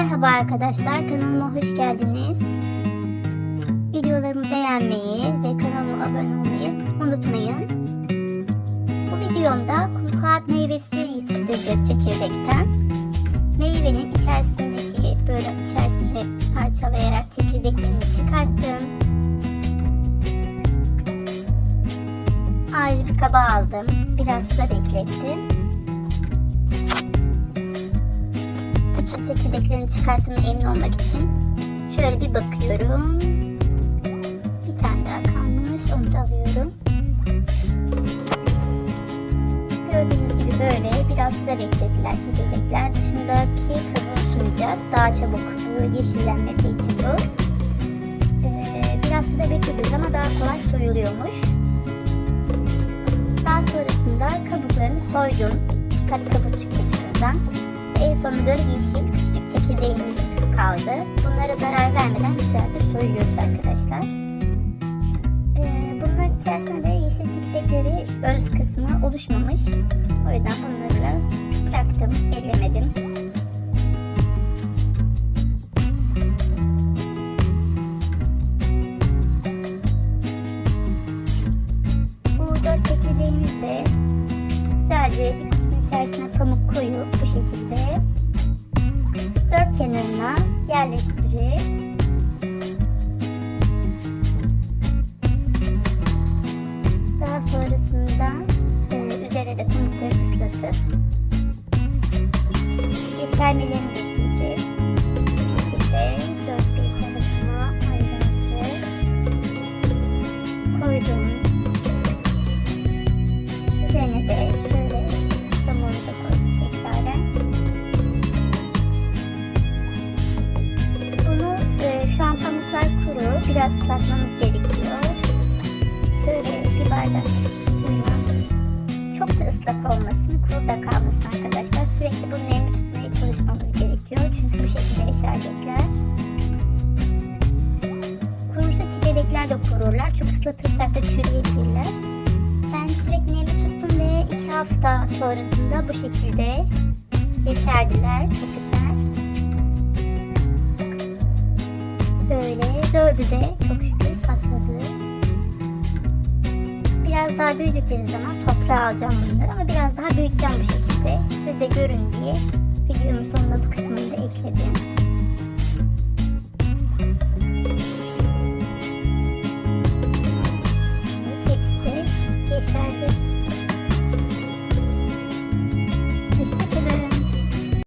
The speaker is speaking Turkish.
Merhaba arkadaşlar, kanalıma hoş geldiniz. Videolarımı beğenmeyi ve kanalıma abone olmayı unutmayın. Bu videomda kum kağıt meyvesi yetiştireceğiz çekirdekten. Meyvenin içerisindeki böyle içerisinde parçalayarak çekirdeklerini çıkarttım. Ayrı bir kaba aldım. Biraz suda beklettim. Çekirdeklerini çıkarttığımı emin olmak için şöyle bir bakıyorum. Bir tane daha kalmış. Onu da alıyorum. Gördüğünüz gibi böyle biraz suda beklediler çekirdekler. Dışındaki kabuğu sunacağız. Daha çabuk yeşillenmesi için bu. Ee, biraz suda beklediği zaman daha kolay soyuluyormuş. Daha sonrasında kabuklarını soydum. İki kat kabuk çıktı dışından. En sonunda yeşil küçük çekirdeğimiz kaldı. Bunlara zarar vermeden güzelce soyuyoruz arkadaşlar. Ee, bunların içerisinde de yeşil çekirdekleri öz kısmı oluşmamış. O yüzden bunları bıraktım, ellemedim. Bu dört çekirdeğimiz de güzelce bir içerisine pamuk koyup bu şekilde dört kenarına yerleştirip daha sonrasında e, üzerine de pamuk koyup ıslatıp yeşermelerini bekleyeceğiz. Bu dört bir tarafına ayrı koydum. Biraz ıslatmamız gerekiyor. Şöyle bir bardak suyla. Çok da ıslak olmasın, kuru da kalmasın arkadaşlar. Sürekli bunu nemli tutmaya çalışmamız gerekiyor. Çünkü bu şekilde yeşerecekler. Kurursa çekirdekler de kururlar. Çok ıslatırsak da çürüyebilirler. Ben sürekli nemli tuttum ve iki hafta sonrasında bu şekilde yeşerdiler. Çok güzel. bize çok şükür patladı. Biraz daha büyüdükleri zaman toprağa alacağım bunları ama biraz daha büyüteceğim bu şekilde. Siz de görün diye videomun sonuna bu kısmını da ekledim.